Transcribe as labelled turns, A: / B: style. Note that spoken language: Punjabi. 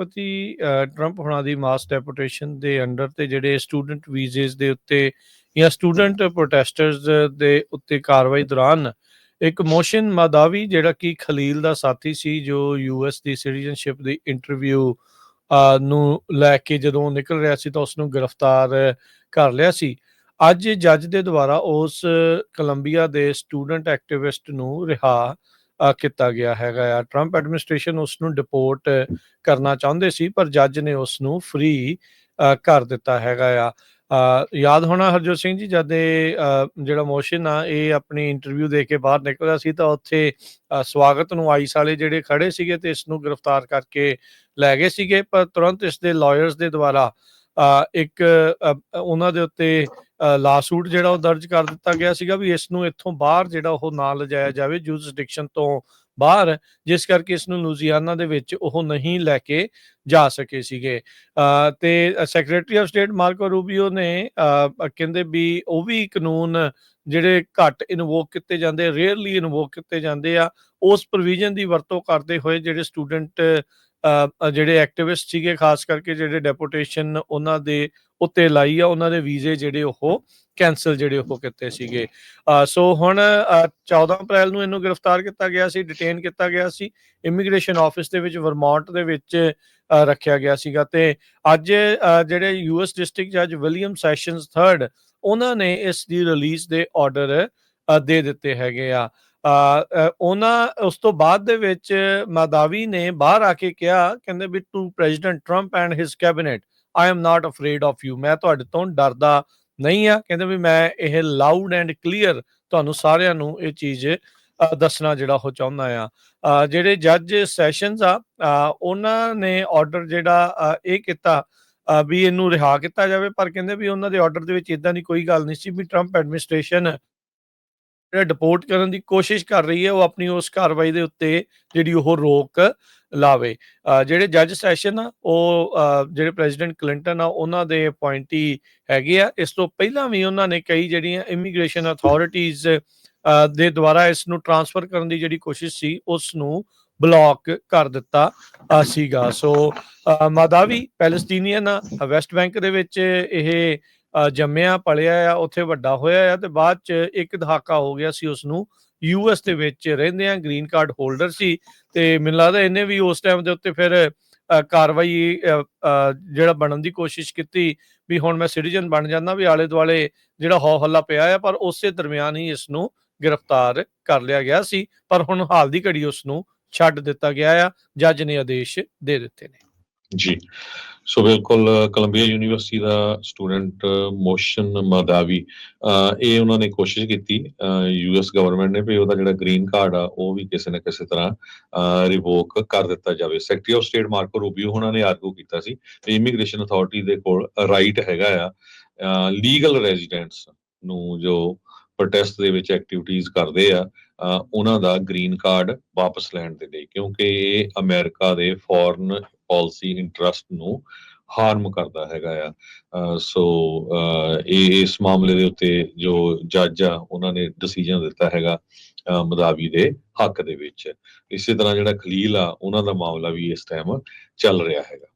A: ਰਾਸ਼ਟਰਪਤੀ ਟਰੰਪ ਹੁਣਾਂ ਦੀ ਮਾਸ ਡੈਪੂਟੇਸ਼ਨ ਦੇ ਅੰਡਰ ਤੇ ਜਿਹੜੇ ਸਟੂਡੈਂਟ ਵੀਜ਼ੇਸ ਦੇ ਉੱਤੇ ਜਾਂ ਸਟੂਡੈਂਟ ਪ੍ਰੋਟੈਸਟਰਸ ਦੇ ਉੱਤੇ ਕਾਰਵਾਈ ਦੌਰਾਨ ਇੱਕ ਮੋਸ਼ਨ ਮਾਦਾਵੀ ਜਿਹੜਾ ਕਿ ਖਲੀਲ ਦਾ ਸਾਥੀ ਸੀ ਜੋ ਯੂਐਸ ਦੀ ਸਿਟੀਜ਼ਨਸ਼ਿਪ ਦੀ ਇੰਟਰਵਿਊ ਨੂੰ ਲੈ ਕੇ ਜਦੋਂ ਨਿਕਲ ਰਿਹਾ ਸੀ ਤਾਂ ਉਸ ਨੂੰ ਗ੍ਰਿਫਤਾਰ ਕਰ ਲਿਆ ਸੀ। ਅੱਜ ਜੱਜ ਦੇ ਦੁਆਰਾ ਉਸ ਕੋਲੰਬੀਆ ਦੇ ਸਟੂਡੈਂਟ ਐਕਟਿਵਿਸਟ ਨੂੰ ਰਿਹਾ ਕੀਤਾ ਗਿਆ ਹੈਗਾ ਆ। ਟਰੰਪ ਐਡਮਿਨਿਸਟ੍ਰੇਸ਼ਨ ਉਸ ਨੂੰ ਡਿਪੋਰਟ ਕਰਨਾ ਚਾਹੁੰਦੇ ਸੀ, ਪਰ ਜੱਜ ਨੇ ਉਸ ਨੂੰ ਫ੍ਰੀ ਕਰ ਦਿੱਤਾ ਹੈਗਾ ਆ। ਯਾਦ ਹੋਣਾ ਹਰਜੋਤ ਸਿੰਘ ਜੀ, ਜਦ ਇਹ ਜਿਹੜਾ ਮੋਸ਼ਨ ਆ, ਇਹ ਆਪਣੀ ਇੰਟਰਵਿਊ ਦੇ ਕੇ ਬਾਹਰ ਨਿਕਲਿਆ ਸੀ, ਤਾਂ ਉੱਥੇ ਸਵਾਗਤ ਨੂੰ ਆਈਸ ਵਾਲੇ ਜਿਹੜੇ ਖੜੇ ਸੀਗੇ, ਤੇ ਇਸ ਨੂੰ ਗ੍ਰਿਫਤਾਰ ਕਰਕੇ ਲੈ ਗਏ ਸੀਗੇ, ਪਰ ਤੁਰੰਤ ਇਸ ਦੇ ਲਾਇਰਸ ਦੇ ਦੁਆਰਾ ਇੱਕ ਉਹਨਾਂ ਦੇ ਉੱਤੇ ਲਾਸੂਟ ਜਿਹੜਾ ਉਹ ਦਰਜ ਕਰ ਦਿੱਤਾ ਗਿਆ ਸੀਗਾ ਵੀ ਇਸ ਨੂੰ ਇੱਥੋਂ ਬਾਹਰ ਜਿਹੜਾ ਉਹ ਨਾ ਲਿਜਾਇਆ ਜਾਵੇ ਜੂਰਿਸਡਿਕਸ਼ਨ ਤੋਂ ਬਾਹਰ ਜਿਸ ਕਰਕੇ ਇਸ ਨੂੰ ਲੂਜ਼ੀਆਨਾ ਦੇ ਵਿੱਚ ਉਹ ਨਹੀਂ ਲੈ ਕੇ ਜਾ ਸਕੇ ਸੀਗੇ। ਤੇ secretary of state Marco Rubio ਨੇ ਅ, ਕਹਿੰਦੇ ਵੀ ਉਹ ਵੀ ਕਾਨੂੰਨ ਜਿਹੜੇ ਘੱਟ ਇਨਵੋਕ ਕੀਤੇ ਜਾਂਦੇ ਰੇਅਰਲੀ ਇਨਵੋਕ ਕੀਤੇ ਜਾਂਦੇ ਆ ਉਸ ਪ੍ਰੋਵੀਜ਼ਨ ਦੀ ਵਰਤੋਂ ਕਰਦੇ ਹੋਏ ਜਿਹੜੇ ਸਟੂਡੈਂਟ ਜਿਹੜੇ ਐਕਟਿਵਿਸਟ ਸੀਗੇ ਖਾਸ ਕਰਕੇ ਜਿਹੜੇ ਡੈਪੂਟੇਸ਼ਨ ਉਹਨਾਂ ਦੇ ਉੱਤੇ ਲਾਈ ਆ ਉਹਨਾਂ ਦੇ ਵੀਜ਼ੇ ਜਿਹੜੇ ਉਹ ਕੈਨਸਲ ਜਿਹੜੇ ਉਹ ਕੀਤੇ ਸੀਗੇ। ਅ, ਸੋ ਹੁਣ 14 ਅਪ੍ਰੈਲ ਨੂੰ ਇਹਨੂੰ ਗ੍ਰਿਫਤਾਰ ਕੀਤਾ ਗਿਆ ਸੀ ਡਿਟੇਨ ਕੀਤਾ ਗਿਆ ਸੀ। ਇਮੀਗ੍ਰੇਸ਼ਨ ਆਫਿਸ ਦੇ ਵਿੱਚ ਵਰਮੌਂਟ ਦੇ ਵਿੱਚ ਰੱਖਿਆ ਗਿਆ ਸੀਗਾ ਤੇ ਅੱਜ ਅ, ਜਿਹੜੇ ਯੂਐਸ ਡਿਸਟ੍ਰਿਕਟ ਜੱਜ ਵਿਲੀਅਮ ਸੈਸ਼ਨਸ 3rd ਉਹਨਾਂ ਨੇ ਇਸ ਦੀ ਰਿਲੀਜ਼ ਦੇ ਆਰਡਰ ਦੇ ਦਿੱਤੇ ਹੈਗੇ ਆ। ਉਹਨਾਂ, ਉਸ ਤੋਂ ਬਾਅਦ ਦੇ ਵਿੱਚ ਮਾਦਾਵੀ ਨੇ ਬਾਹਰ ਆ ਕੇ ਕਿਹਾ, ਕਹਿੰਦੇ ਵੀ to president Trump and his cabinet I am not afraid of you ਮੈਂ ਤੁਹਾਡੇ ਤੋਂ ਡਰਦਾ ਨਹੀਂ ਆ। ਕਹਿੰਦੇ ਵੀ ਮੈਂ ਇਹ ਲਾਊਡ ਐਂਡ ਕਲੀਅਰ ਤੁਹਾਨੂੰ ਸਾਰਿਆਂ ਨੂੰ ਇਹ ਚੀਜ਼ ਦੱਸਣਾ ਜਿਹੜਾ ਉਹ ਚਾਹੁੰਦਾ ਆ। ਜਿਹੜੇ ਜੱਜ ਸੈਸ਼ਨਸ ਆ ਉਹਨਾਂ ਨੇ ਆਰਡਰ ਜਿਹੜਾ ਇਹ ਕੀਤਾ ਵੀ ਇਹਨੂੰ ਰਿਹਾ ਕੀਤਾ ਜਾਵੇ, ਪਰ ਕਹਿੰਦੇ ਵੀ ਉਹਨਾਂ ਦੇ ਆਰਡਰ ਦੇ ਵਿੱਚ ਇਦਾਂ ਦੀ ਕੋਈ ਗੱਲ ਨਹੀਂ ਸੀ ਵੀ ਟਰੰਪ ਐਡਮਿਨਿਸਟ੍ਰੇਸ਼ਨ ਜਿਹੜਾ ਡਿਪੋਰਟ ਕਰਨ ਦੀ ਕੋਸ਼ਿਸ਼ ਕਰ ਰਹੀ ਹੈ, ਉਹ ਆਪਣੀ ਉਸ ਕਾਰਵਾਈ ਦੇ ਉੱਤੇ ਜਿਹੜੀ ਉਹ ਰੋਕ ਲਾਵੇ। ਜਿਹੜੇ ਜੱਜ ਸੈਸ਼ਨ ਆ, ਉਹ ਜਿਹੜੇ ਪ੍ਰੈਜ਼ੀਡੈਂਟ ਕਲਿੰਟਨ ਆ, ਉਹਨਾਂ ਦੇ ਅਪਾਇੰਟੀ ਹੈਗੇ ਆ। ਇਸ ਤੋਂ ਪਹਿਲਾਂ ਵੀ ਉਹਨਾਂ ਨੇ ਕਈ ਜਿਹੜੀਆਂ ਇਮੀਗ੍ਰੇਸ਼ਨ ਅਥਾਰਟੀਆਂ ਦੇ ਦੁਆਰਾ ਇਸ ਨੂੰ ਟਰਾਂਸਫਰ ਕਰਨ ਦੀ ਜਿਹੜੀ ਕੋਸ਼ਿਸ਼ ਸੀ, ਉਸ ਨੂੰ ਬਲੌਕ ਕਰ ਦਿੱਤਾ ਸੀਗਾ। ਸੋ ਮਾਦਾਵੀ ਪੈਲਸਟੀਨੀਅਨ ਆ ਵੈਸਟ ਬੈਂਕ ਦੇ ਵਿੱਚ ਇਹ ਜੰਮਿਆ, ਪਲਿਆ ਆ, ਉੱਥੇ ਵੱਡਾ ਹੋਇਆ ਆ ਤੇ ਬਾਅਦ ਚ ਇੱਕ ਦਹਾਕਾ ਹੋ ਗਿਆ ਸੀ ਉਸ ਨੂੰ ਯੂਐਸ ਦੇ ਵਿੱਚ ਰਹਿੰਦੇ ਆ, ਗ੍ਰੀਨ ਕਾਰਡ ਹੋਲਡਰ ਸੀ ਤੇ ਮੈਨੂੰ ਲੱਗਦਾ ਇਹਨੇ ਵੀ ਉਸ ਟਾਈਮ ਦੇ ਉੱਤੇ ਫਿਰ ਕਾਰਵਾਈ ਜਿਹੜਾ ਬਣਨ ਦੀ ਕੋਸ਼ਿਸ਼ ਕੀਤੀ ਵੀ ਹੁਣ ਮੈਂ ਸਿਟੀਜ਼ਨ ਬਣ ਜਾਂਦਾ ਵੀ ਆਲੇ ਦੁਆਲੇ ਜਿਹੜਾ ਹੌ ਹੱਲਾ ਪਿਆ ਆ, ਪਰ ਉਸੇ ਦਰਮਿਆਨ ਹੀ ਇਸ ਨੂੰ ਗ੍ਰਿਫਤਾਰ ਕਰ ਲਿਆ ਗਿਆ ਸੀ, ਪਰ ਹੁਣ ਹਾਲ ਦੀ ਘੜੀ ਉਸ ਨੂੰ ਛੱਡ ਦਿੱਤਾ ਗਿਆ ਆ, ਜੱਜ ਨੇ ਆਦੇਸ਼ ਦੇ ਦਿੱਤੇ ਨੇ।
B: ਜੀ। ਸੋ ਬਿਲਕੁਲ ਕੋਲੰਬੀਆ ਯੂਨੀਵਰਸਿਟੀ ਦਾ ਸਟੂਡੈਂਟ ਮੋਸ਼ਨ ਮਦਾਵੀ ਇਹ ਉਹਨਾਂ ਨੇ ਕੋਸ਼ਿਸ਼ ਕੀਤੀ ਯੂਐਸ ਗਵਰਨਮੈਂਟ ਨੇ ਵੀ ਉਹਦਾ ਜਿਹੜਾ ਗ੍ਰੀਨ ਕਾਰਡ ਆ, ਉਹ ਵੀ ਕਿਸੇ ਨਾ ਕਿਸੇ ਤਰ੍ਹਾਂ ਰਿਵੋਕ ਕਰ ਦਿੱਤਾ ਜਾਵੇ। Secretary of state Marco Rubio ਉਹਨਾਂ ਨੇ ਆਰਗੂ ਕੀਤਾ ਸੀ ਵੀ ਇਮੀਗ੍ਰੇਸ਼ਨ ਅਥਾਰਟੀ ਦੇ ਕੋਲ ਰਾਈਟ ਹੈਗਾ ਆ ਲੀਗਲ ਰੈਜ਼ੀਡੈਂਟਸ ਨੂੰ ਜੋ ਪ੍ਰੋਟੈਸਟ ਦੇ ਵਿੱਚ ਐਕਟੀਵਿਟੀਜ਼ ਕਰਦੇ ਆ ਉਹਨਾਂ ਦਾ ਗ੍ਰੀਨ ਕਾਰਡ ਵਾਪਸ ਲੈਣ ਦੇ ਲਈ, ਕਿਉਂਕਿ ਇਹ ਅਮਰੀਕਾ ਦੇ ਫੋਰਨ ਪਾਲਿਸੀ ਇੰਟਰਸਟ ਨੂੰ ਹਾਰਮ ਕਰਦਾ ਹੈਗਾ ਆ। ਸੋ, ਅਹ ਇਹ ਇਸ ਮਾਮਲੇ ਦੇ ਉੱਤੇ ਜੋ ਜੱਜ ਆ, ਉਹਨਾਂ ਨੇ ਡਿਸੀਜਨ ਦਿੱਤਾ ਹੈਗਾ, ਅਹ ਮਦਾਵੀ ਦੇ ਹੱਕ ਦੇ ਵਿੱਚ। ਇਸੇ ਤਰ੍ਹਾਂ ਜਿਹੜਾ ਖਲੀਲ ਆ, ਉਹਨਾਂ ਦਾ ਮਾਮਲਾ ਵੀ ਇਸ ਟਾਈਮ ਚੱਲ ਰਿਹਾ ਹੈਗਾ।